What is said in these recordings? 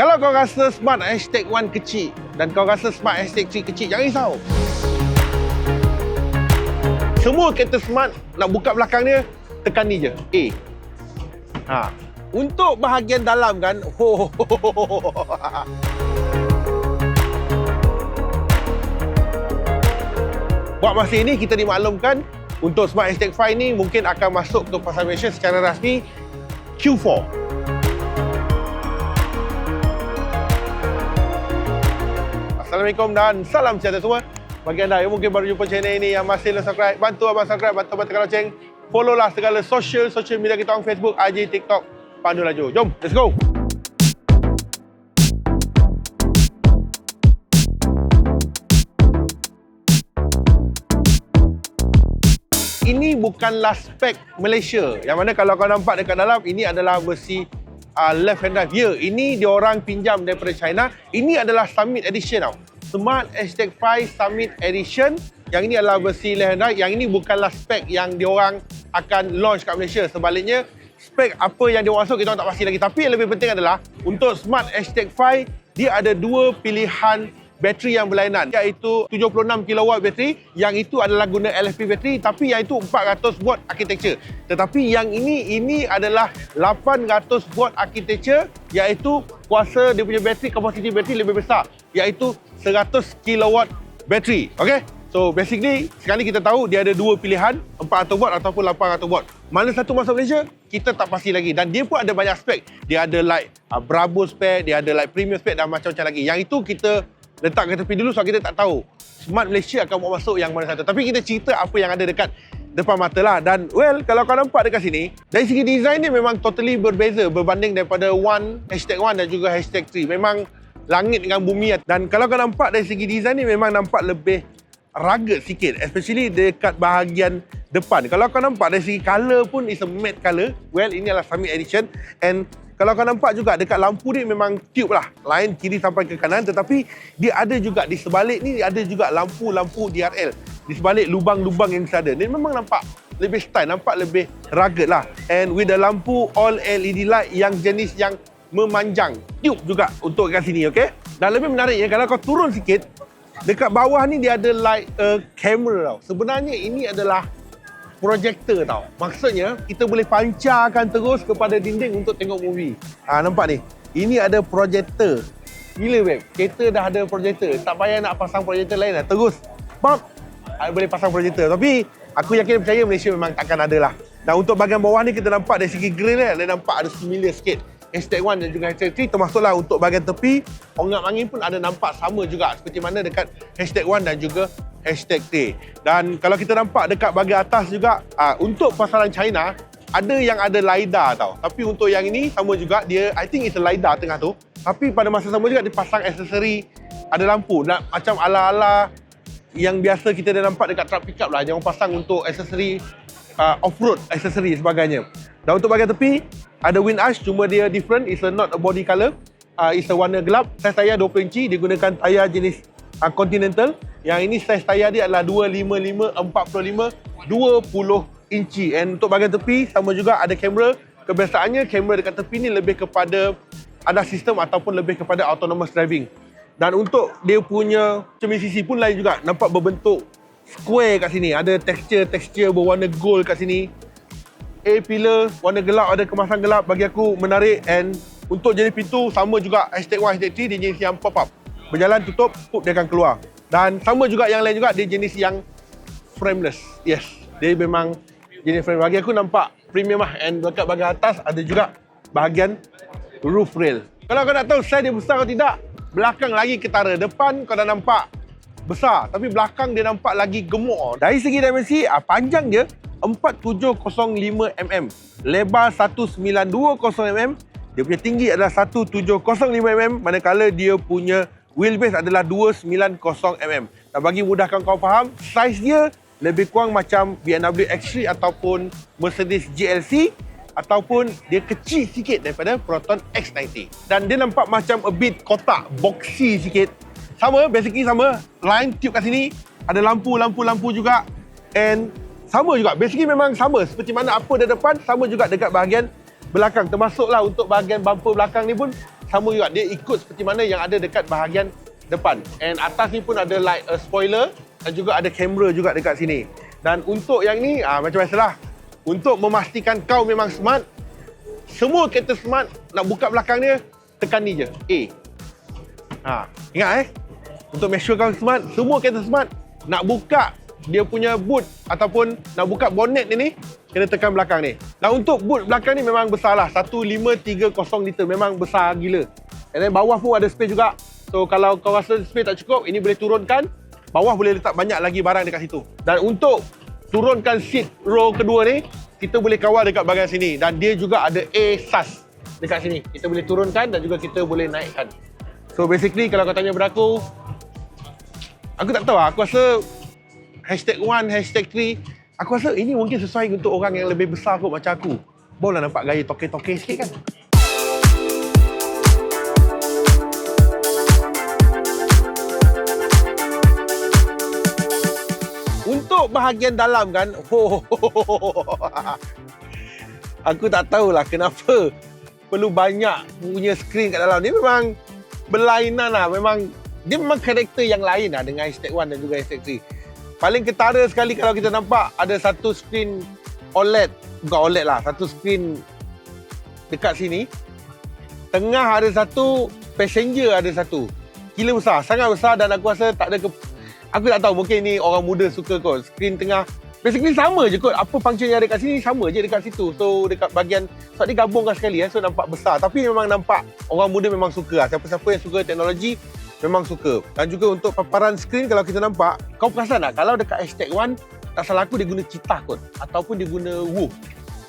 Kalau kau rasa Smart Hashtag 1 kecil dan kau rasa Smart Hashtag 3 kecil, jangan risau. Semua kereta Smart nak buka belakang dia, tekan ni je. A. Ha. Untuk bahagian dalam kan, ho, ho, ho, ho, ho. Buat masa ini kita dimaklumkan untuk Smart Hashtag 5 ni mungkin akan masuk ke pasar Malaysia secara rasmi Q4. Assalamualaikum dan salam sejahtera semua. Bagi anda yang mungkin baru jumpa channel ini yang masih belum subscribe, bantu abang subscribe, bantu abang tekan loceng. Follow lah segala social social media kita on Facebook, IG, TikTok. Pandu laju. Jom, let's go. Ini bukanlah spek Malaysia. Yang mana kalau kau nampak dekat dalam, ini adalah versi uh, left hand drive. Ya, ini diorang pinjam daripada China. Ini adalah Summit Edition tau. Smart Hashtag 5 Summit Edition. Yang ini adalah versi left hand drive. Yang ini bukanlah spek yang diorang akan launch kat Malaysia. Sebaliknya, spek apa yang dia masuk kita tak pasti lagi. Tapi yang lebih penting adalah untuk Smart Hashtag 5, dia ada dua pilihan bateri yang berlainan iaitu 76 kW bateri. Yang itu adalah guna LFP bateri tapi yang itu 400 watt architecture tetapi yang ini ini adalah 800 watt architecture iaitu kuasa dia punya bateri kapasiti bateri lebih besar iaitu 100 kW bateri. Okey? So basically sekarang kita tahu dia ada dua pilihan 400 watt ataupun 800 watt. Mana satu masuk Malaysia? Kita tak pasti lagi. Dan dia pun ada banyak spek. Dia ada like uh, Bravo spek dia ada like premium spek dan macam-macam lagi. Yang itu kita letak ke tepi dulu sebab kita tak tahu Smart Malaysia akan buat masuk yang mana satu. Tapi kita cerita apa yang ada dekat depan mata lah. Dan well, kalau kau nampak dekat sini, dari segi design dia memang totally berbeza berbanding daripada one, hashtag one dan juga hashtag three. Memang langit dengan bumi. Dan kalau kau nampak dari segi design ni memang nampak lebih rugged sikit. Especially dekat bahagian depan. Kalau kau nampak dari segi colour pun is a matte colour. Well, ini adalah Summit Edition. And kalau kau nampak juga dekat lampu ni memang tube lah. Lain kiri sampai ke kanan. Tetapi dia ada juga di sebalik ni ada juga lampu-lampu DRL. Di sebalik lubang-lubang yang ada. Dia memang nampak lebih style. Nampak lebih rugged lah. And with the lampu all LED light yang jenis yang memanjang. Tube juga untuk kat sini, okay? Dan lebih menariknya kalau kau turun sikit. Dekat bawah ni dia ada light uh, camera tau. Sebenarnya ini adalah projector tau. Maksudnya kita boleh pancarkan terus kepada dinding untuk tengok movie. Ha nampak ni. Ini ada projector. Gila babe. Kereta dah ada projector. Tak payah nak pasang projector lain dah. Terus pop boleh pasang projector. Tapi aku yakin percaya Malaysia memang takkan ada lah. Dan untuk bahagian bawah ni kita nampak dari segi grill ni dia nampak ada familiar sikit. Hashtag 1 dan juga hashtag 3 termasuklah untuk bahagian tepi ongap angin pun ada nampak sama juga seperti mana dekat hashtag 1 dan juga hashtag T. Dan kalau kita nampak dekat bahagian atas juga, uh, untuk pasaran China, ada yang ada LiDAR tau. Tapi untuk yang ini, sama juga, dia I think it's a LiDAR tengah tu. Tapi pada masa sama juga, dia pasang aksesori, ada lampu. Nak, macam ala-ala yang biasa kita dah nampak dekat truck pickup lah. Jangan pasang untuk aksesori uh, off-road, aksesori sebagainya. Dan untuk bahagian tepi, ada wind arch, cuma dia different. It's a not a body colour. Uh, it's a warna gelap. Saiz tayar 20 inci, digunakan tayar jenis uh, Continental. Yang ini saiz tayar dia adalah 255 45 20 inci. And untuk bahagian tepi sama juga ada kamera. Kebiasaannya kamera dekat tepi ni lebih kepada ada sistem ataupun lebih kepada autonomous driving. Dan untuk dia punya cermin sisi pun lain juga. Nampak berbentuk square kat sini. Ada texture-texture berwarna gold kat sini. A-pillar warna gelap ada kemasan gelap bagi aku menarik and untuk jenis pintu sama juga hashtag 1, hashtag 3 dia jenis yang pop up berjalan tutup, pup dia akan keluar. Dan sama juga yang lain juga, dia jenis yang frameless. Yes, dia memang jenis frame. Bagi aku nampak premium lah. And dekat bahagian atas ada juga bahagian roof rail. Kalau kau nak tahu saiz dia besar atau tidak, belakang lagi ketara. Depan kau dah nampak besar. Tapi belakang dia nampak lagi gemuk. Dari segi dimensi, ah, panjang dia 4705 mm. Lebar 1920 mm. Dia punya tinggi adalah 1705 mm. Manakala dia punya wheelbase adalah 290mm. Dan bagi mudahkan kau faham, saiz dia lebih kurang macam BMW X3 ataupun Mercedes GLC ataupun dia kecil sikit daripada Proton X90. Dan dia nampak macam a bit kotak, boxy sikit. Sama, basically sama. Line tube kat sini, ada lampu-lampu-lampu juga. And sama juga, basically memang sama. Seperti mana apa di depan, sama juga dekat bahagian belakang. Termasuklah untuk bahagian bumper belakang ni pun sama juga. Dia ikut seperti mana yang ada dekat bahagian depan. And atas ni pun ada like spoiler dan juga ada kamera juga dekat sini. Dan untuk yang ni, ah, macam biasalah. Untuk memastikan kau memang smart, semua kereta smart nak buka belakang dia, tekan ni je. A. Ha, ingat eh. Untuk make sure kau smart, semua kereta smart nak buka dia punya boot ataupun nak buka bonnet ni ni kena tekan belakang ni. Dan untuk boot belakang ni memang besar lah. 1530 liter. Memang besar gila. And then bawah pun ada space juga. So kalau kau rasa space tak cukup, ini boleh turunkan. Bawah boleh letak banyak lagi barang dekat situ. Dan untuk turunkan seat row kedua ni, kita boleh kawal dekat bahagian sini. Dan dia juga ada A-SAS dekat sini. Kita boleh turunkan dan juga kita boleh naikkan. So basically kalau kau tanya pada aku, aku tak tahu lah. Aku rasa hashtag 1, hashtag 3, Aku rasa ini mungkin sesuai untuk orang yang lebih besar kot macam aku. Boleh nampak gaya toke-toke sikit kan? Untuk bahagian dalam kan, oh, aku tak tahulah kenapa perlu banyak punya skrin kat dalam. Dia memang berlainan lah. Memang, dia memang karakter yang lain lah dengan hashtag 1 dan juga hashtag 3. Paling ketara sekali kalau kita nampak ada satu screen OLED, bukan OLED lah, satu screen dekat sini. Tengah ada satu, passenger ada satu. Gila besar, sangat besar dan aku rasa tak ada ke... Aku tak tahu, mungkin ni orang muda suka kot. Screen tengah, basically sama je kot. Apa function yang ada dekat sini, sama je dekat situ. So dekat bahagian, sebab dia gabungkan sekali eh, so nampak besar. Tapi memang nampak orang muda memang suka lah. Siapa-siapa yang suka teknologi, memang suka. Dan juga untuk paparan skrin kalau kita nampak, kau perasan tak kalau dekat hashtag one, tak salah aku dia guna citah kot. Ataupun dia guna wolf.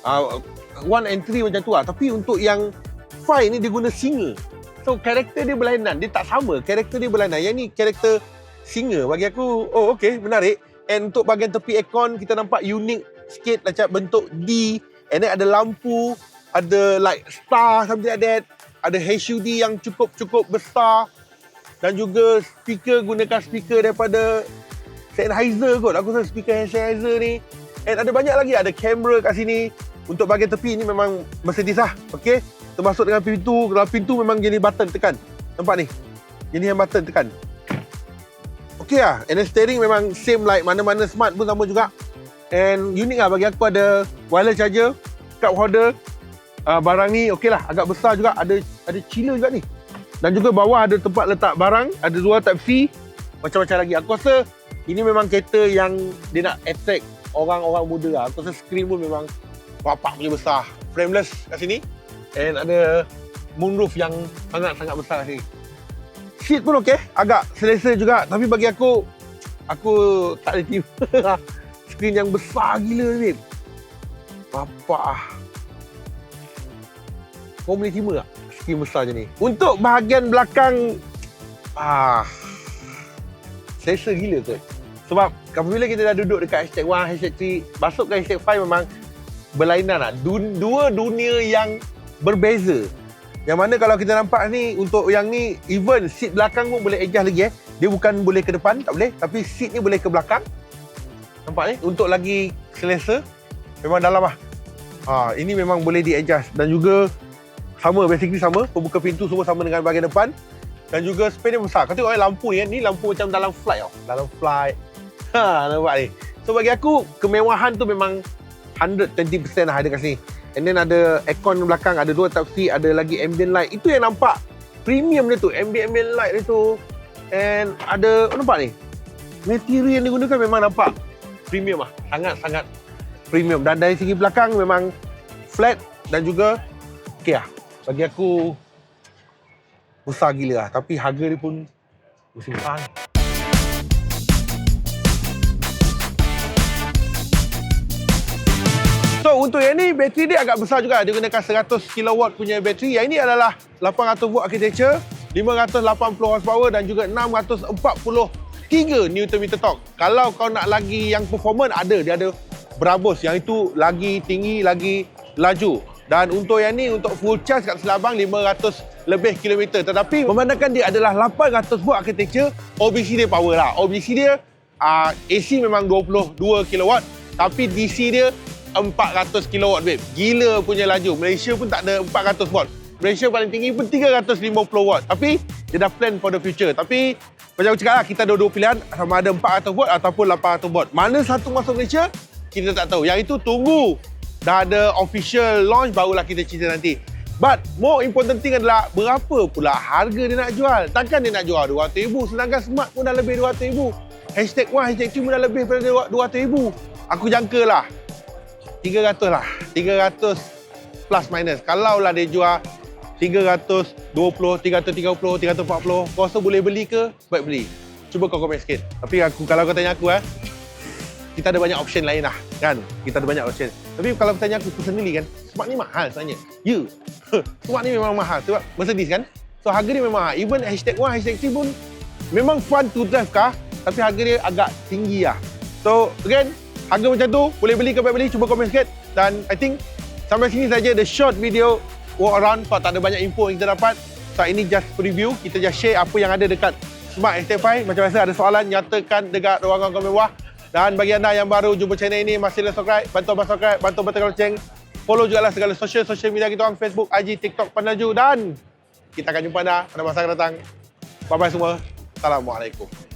Uh, one and three macam tu lah. Tapi untuk yang five ni dia guna singa. So karakter dia berlainan. Dia tak sama. Karakter dia berlainan. Yang ni karakter singa. Bagi aku, oh okay, menarik. And untuk bahagian tepi aircon, kita nampak unik sikit macam bentuk D. And then ada lampu, ada like star, something like that. Ada HUD yang cukup-cukup besar dan juga speaker gunakan speaker daripada Sennheiser kot. Aku rasa speaker Sennheiser ni. And ada banyak lagi. Ada kamera kat sini. Untuk bahagian tepi ni memang Mercedes lah. Ok termasuk dengan pintu. Kalau pintu memang jenis button tekan. Nampak ni? Jenis yang button tekan. Ok lah. And then steering memang same like mana-mana smart pun sama juga. And unik lah bagi aku ada wireless charger cup holder. Uh, barang ni ok lah. Agak besar juga. Ada ada chiller juga ni dan juga bawah ada tempat letak barang, ada dua C, macam-macam lagi. Aku rasa ini memang kereta yang dia nak attract orang-orang muda lah. Aku rasa screen pun memang bapak punya besar. Frameless kat sini. And ada moonroof yang sangat-sangat besar kat sini. Seat pun okey, agak selesa juga. Tapi bagi aku, aku tak ada tiba. screen yang besar gila ni. Bapak Kau boleh terima tak? Skim besar je ni. Untuk bahagian belakang, ah, selesa gila tu. Sebab apabila kita dah duduk dekat hashtag 1, hashtag 3, masuk ke hashtag 5 memang berlainan lah. Dua dunia yang berbeza. Yang mana kalau kita nampak ni, untuk yang ni, even seat belakang pun boleh adjust lagi eh. Dia bukan boleh ke depan, tak boleh. Tapi seat ni boleh ke belakang. Nampak ni? Untuk lagi selesa, memang dalam lah. Ha, ini memang boleh di-adjust. Dan juga sama basically sama. Pembuka pintu semua sama dengan bahagian depan. Dan juga space dia besar. Kau tengok eh, lampu ni kan ni lampu macam dalam flight tau. Dalam flight. Ha nampak ni? So bagi aku kemewahan tu memang 120% lah ada kat sini. And then ada aircon belakang ada dua type C ada lagi ambient light. Itu yang nampak premium dia tu ambient ambient light dia tu. And ada oh, nampak ni? Material yang digunakan memang nampak premium lah. Sangat-sangat premium. Dan dari segi belakang memang flat dan juga okey lah bagi aku besar gila lah. Tapi harga dia pun ni. So untuk yang ni bateri dia agak besar juga. Dia gunakan 100 kW punya bateri. Yang ini adalah 800 volt architecture, 580 horsepower dan juga 643 Nm torque. Kalau kau nak lagi yang performance ada, dia ada Brabus yang itu lagi tinggi, lagi laju. Dan untuk yang ni, untuk full charge kat Selabang, 500 lebih kilometer. Tetapi memandangkan dia adalah 800 volt architecture, OBC dia power lah. OBC dia, uh, ah, AC memang 22 kW. Tapi DC dia 400 kW, babe. Gila punya laju. Malaysia pun tak ada 400 volt. Malaysia paling tinggi pun 350 watt. Tapi dia dah plan for the future. Tapi macam aku cakap lah, kita ada dua pilihan sama ada 400 watt ataupun 800 watt. Mana satu masuk Malaysia, kita tak tahu. Yang itu tunggu dah ada official launch barulah kita cerita nanti. But more important thing adalah berapa pula harga dia nak jual. Takkan dia nak jual RM200,000 sedangkan smart pun dah lebih RM200,000. Hashtag 1, hashtag 2 pun dah lebih daripada RM200,000. Aku jangka lah. 300 lah. 300 plus minus. Kalau lah dia jual 320, 330, 340, kau rasa boleh beli ke? Baik beli. Cuba kau komen sikit. Tapi aku kalau kau tanya aku eh, kita ada banyak option lain lah kan? Kita ada banyak option. Tapi kalau tanya aku personally kan smart ni mahal sebenarnya. Ya. Smart ni memang mahal. Sebab Mercedes kan? So harga dia memang mahal. Even hashtag 1 hashtag 3 pun memang fun to drive car tapi harga dia agak tinggi lah. So again harga macam tu boleh beli ke baik beli cuba komen sikit. Dan I think sampai sini saja the short video walk around. Sebab tak ada banyak info yang kita dapat so ini just preview. Kita just share apa yang ada dekat Smart ST5 macam biasa ada soalan nyatakan dekat ruangan komen bawah dan bagi anda yang baru jumpa channel ini, masih belum subscribe, bantu abang subscribe, bantu betul loceng. Follow juga lah segala sosial-sosial media kita orang, Facebook, IG, TikTok, Pandaju. Dan kita akan jumpa anda pada masa akan datang. Bye-bye semua. Assalamualaikum.